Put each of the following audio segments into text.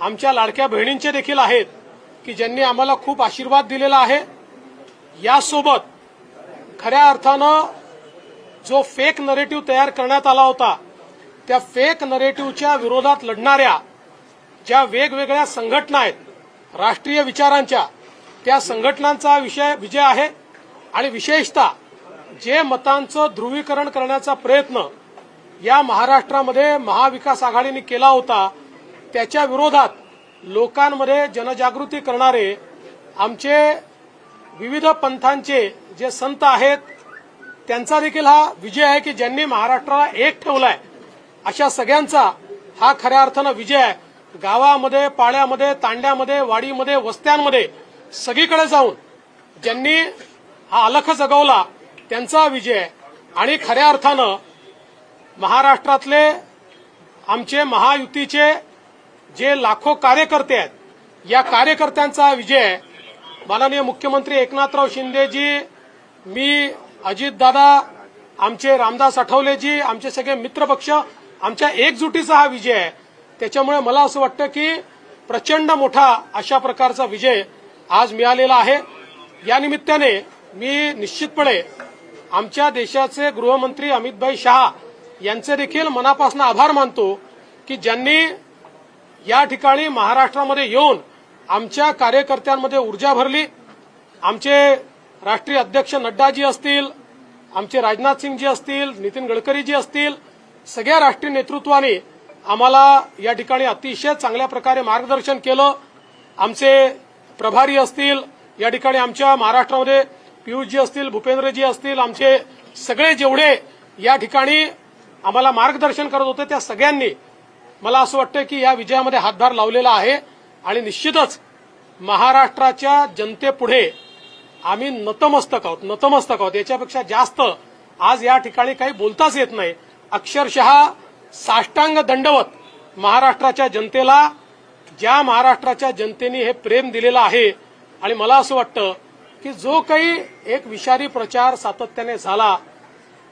आमच्या लाडक्या बहिणींचे देखील आहेत की ज्यांनी आम्हाला खूप आशीर्वाद दिलेला आहे. यासोबत खऱ्या अर्थानं जो फेक नरेटिव्ह तयार करण्यात आला होता त्या फेक नरेटिव्हच्या विरोधात लढणाऱ्या ज्या वेगवेगळ्या संघटना आहेत राष्ट्रीय विचारांच्या त्या संघटनांचा विषय विजय आहे. आणि विशेषतः जे मतांचं ध्रुवीकरण करण्याचा प्रयत्न या महाराष्ट्रामध्ये महाविकास आघाडीने केला होता त्याच्या विरोधात लोकांमध्ये जनजागृती करणारे आमचे विविध पंथांचे जे संत आहेत त्यांचा देखील हा विजय आहे की ज्यांनी महाराष्ट्राला एक ठेवलाय. अशा सगळ्यांचा हा खऱ्या अर्थानं विजय आहे. गावामध्ये पाळ्यामध्ये तांड्यामध्ये वाडीमध्ये वस्त्यांमध्ये सगळीकडे जाऊन ज्यांनी हा अलख जगवला त्यांचा विजय आहे. आणि खऱ्या अर्थानं महाराष्ट्रातले आमचे महायुतीचे जे लाखो कार्यकर्ते आहेत या कार्यकर्त्यांचा विजय आहे माननीय मुख्यमंत्री एकनाथराव शिंदेजी मी अजितदादा आमचे रामदास आठवलेजी आमचे सगळे मित्रपक्ष आमच्या एकजुटीचा हा विजय आहे. त्याच्यामुळे मला असं वाटतं की प्रचंड मोठा अशा प्रकारचा विजय आज मिळालेला आहे. या निमित्ताने मी निश्चितपणे आमच्या देशाचे गृहमंत्री अमितभाई शहा यांचे देखील मनापासून आभार मानतो की ज्यांनी या ठिकाणी महाराष्ट्रामध्ये येऊन आमच्या कार्यकर्त्यांमध्ये ऊर्जा भरली. आमचे राष्ट्रीय अध्यक्ष नड्डाजी असतील आमचे राजनाथ सिंगजी असतील नितीन गडकरीजी असतील सगळ्या राष्ट्रीय नेतृत्वाने आम्हाला या ठिकाणी अतिशय चांगल्या प्रकारे मार्गदर्शन केलं. आमचे प्रभारी असतील या ठिकाणी आमच्या महाराष्ट्रामध्ये पियुषजी असतील भूपेंद्रजी असतील आमचे सगळे जेवढे या ठिकाणी आम्हाला मार्गदर्शन करत होते त्या सगळ्यांनी मला असं वाटतं की या विजयामध्ये हातभार लावलेला आहे आणि निश्चितच महाराष्ट्राच्या जनतेपुढे आम्ही नतमस्तक आहोत नतमस्तक आहोत. याच्यापेक्षा जास्त आज या ठिकाणी काही बोलताच येत नाही. अक्षरशः साष्टांग दंडवत महाराष्ट्राच्या जनतेला ज्या महाराष्ट्राच्या जनतेने हे प्रेम दिलेलं आहे आणि मला असं वाटतं की जो काही एक विषारी प्रचार सातत्याने झाला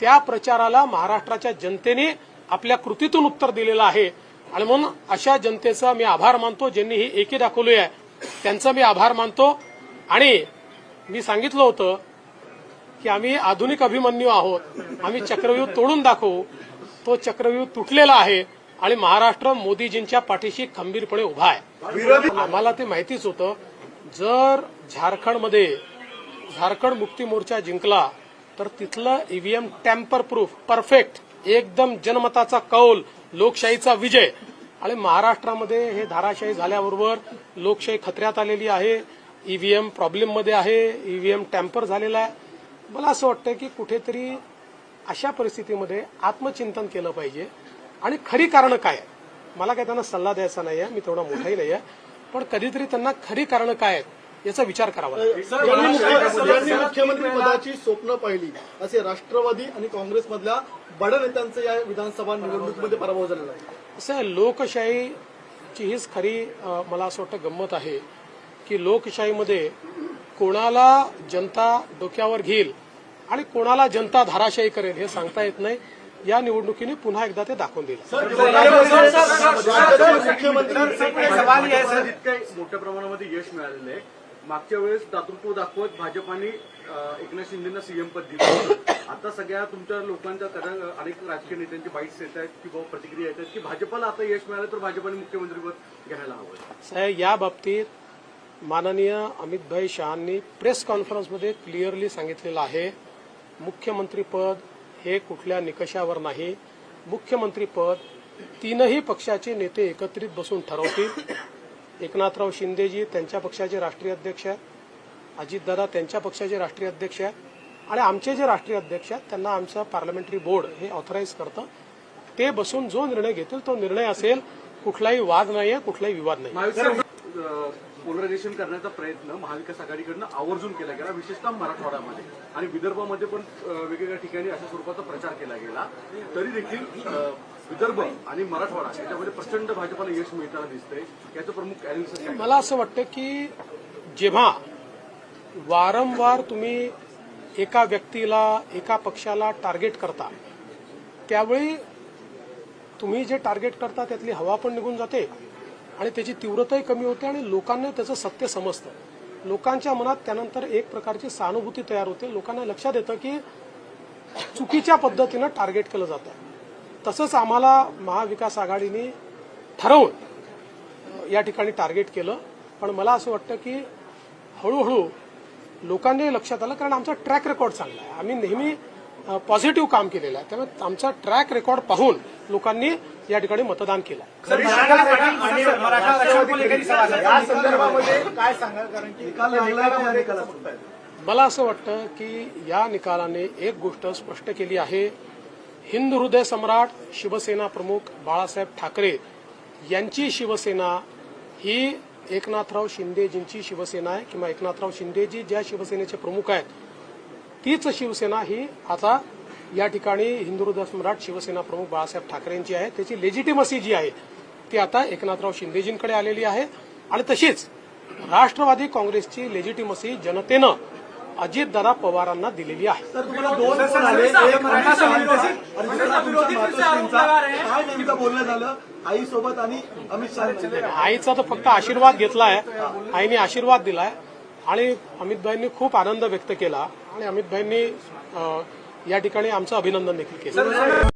त्या प्रचाराला महाराष्ट्राच्या जनतेने आपल्या कृतीतून उत्तर दिलेलं आहे. आणि म्हणून अशा जनतेचा मी आभार मानतो ज्यांनी ही एकी दाखवली आहे. त्यांचा मी आभार मानतो. आणि मी सांगितलं होतं की आम्ही आधुनिक अभिमन्यू आहोत. आम्ही चक्रव्यूह तोडून दाखवू. तो चक्रव्यूह तुटलेला आहे आणि महाराष्ट्र मोदीजींच्या पाठीशी खंबीरपणे उभा आहे. आम्हाला ते माहितीच होतं. जर झारखंडमध्ये झारखंड मुक्ती मोर्चा जिंकला तर तिथलं ईव्हीएम टॅम्पर प्रूफ परफेक्ट एकदम जनमताचा कौल लोकशाहीचा विजय. आणि महाराष्ट्रामध्ये हे धाराशाही झाल्याबरोबर लोकशाही खतऱ्यात आलेली आहे. ईव्हीएम प्रॉब्लेममध्ये आहे. ईव्हीएम टॅम्पर झालेला आहे. मला असं वाटतं की कुठेतरी अशा परिस्थितीमध्ये आत्मचिंतन केलं पाहिजे. आणि खरी कारणं काय? मला काय त्यांना सल्ला द्यायचा नाही आहे मी तेवढा मोठाही नाही आहे पण कधीतरी त्यांना खरी कारणं काय आहेत? याचा विचार करावा मुख्यमंत्री पदाची स्वप्न पाहिली असे राष्ट्रवादी आणि काँग्रेसमधल्या बड्या नेत्यांचं या विधानसभा निवडणुकीमध्ये पराभव झालेला आहे असं आहे, लोकशाहीची हीच खरी मला असं वाटतं गंमत आहे की लोकशाहीमध्ये कोणाला जनता डोक्यावर घेईल आणि कोणाला जनता धाराशाही करेल हे सांगता येत नाही या निवडणुकीने पुन्हा एकदा ते दाखवून दिलं मुख्यमंत्री सवाल इतकं मोठ्या प्रमाणामध्ये यश मिळालेलं आहे मागच्या वेळेस दातृत्व दाखवत भाजपाने एकनाथ शिंदेना सीएम पद दिलं आता सगळ्या तुमच्या लोकांच्या कदा अनेक राजकीय नेत्यांची बाईट्स येत आहेत किंवा प्रतिक्रिया येत आहेत की भाजपाला आता यश मिळालं तर भाजपाने मुख्यमंत्रीपद घ्यायला हवं. साहेब या बाबतीत माननीय अमितभाई शहांनी प्रेस कॉन्फरन्समध्ये क्लिअरली सांगितलेलं आहे मुख्यमंत्रीपद हे कुठल्या निकषावर नाही. मुख्यमंत्रीपद तीनही पक्षाचे नेते एकत्रित बसून ठरवतील. एकनाथराव शिंदेजी त्यांच्या पक्षाचे राष्ट्रीय अध्यक्ष आहेत. अजितदादा त्यांच्या पक्षाचे राष्ट्रीय अध्यक्ष आहेत. आणि आमचे जे राष्ट्रीय अध्यक्ष आहेत त्यांना आमचं पार्लमेंटरी बोर्ड हे ऑथराईज करतं. ते बसून जो निर्णय घेतील तो निर्णय असेल कुठलाही वाद नाहीये कुठलाही विवाद नाही पोलरायझेशन करण्याचा प्रयत्न महाविकास आघाडीकडनं आवर्जून केला गेला विशेषतः मराठवाड्यामध्ये. आणि विदर्भामध्ये पण वेगवेगळ्या ठिकाणी अशा स्वरूपाचा प्रचार केला गेला. तरी देखील विदर्भ आणि मराठवाडा याच्यामध्ये प्रचंड भाजपाला यश मिळताना दिसतंय. याचं प्रमुख अॅनालिसिस मला असं वाटतं की जेव्हा वारंवार तुम्ही एका व्यक्तीला एका पक्षाला टार्गेट करता त्यावेळी तुम्ही जे टार्गेट करता त्यातली हवा पण निघून जाते. आणि त्याची तीव्रताही कमी होते आणि लोकांना त्याचं सत्य समजतं. लोकांच्या मनात त्यानंतर एक प्रकारची सहानुभूती तयार होते. लोकांना लक्षात येतं की चुकीच्या पद्धतीनं टार्गेट केलं जातं. तसंच आम्हाला महाविकास आघाडीने ठरवून या ठिकाणी टार्गेट केलं. पण मला असं वाटतं की हळूहळू लोकांनी लक्षात आलं कारण आमचा ट्रॅक रेकॉर्ड चांगला आहे. आम्ही नेहमी पॉझिटिव्ह काम केलेलं आहे. त्यामुळे आमचा ट्रॅक रेकॉर्ड पाहून लोकांनी या ठिकाणी मतदान केलं? मला असं वाटतं की या निकालाने एक गोष्ट स्पष्ट केली आहे. हिंद हृदय सम्राट शिवसेना प्रमुख बाळासाहेब ठाकरे यांची शिवसेना ही एकनाथराव शिंदेजींची शिवसेना आहे किंवा एकनाथराव शिंदेजी ज्या शिवसेनेचे प्रमुख आहेत तीच शिवसेना ही आता या ठिकाणी हिंदू हृदय सम्राट शिवसेना प्रमुख बाळासाहेब ठाकरेंची आहे. त्याची लेजिटिमसी जी आहे ती आता एकनाथराव शिंदेजींकडे आलेली आहे. आणि तशीच राष्ट्रवादी काँग्रेसची लेजिटिमसी जनतेनं अजितदादा पवारांना दिलेली आहे. आणि आईचा तर फक्त आशीर्वाद घेतलाय आईने आशीर्वाद दिलाय. आणि अमितभाईंनी खूप आनंद व्यक्त केला. आणि अमितभाईंनी या ठिकाणी आमचं अभिनंदन देखील केलं.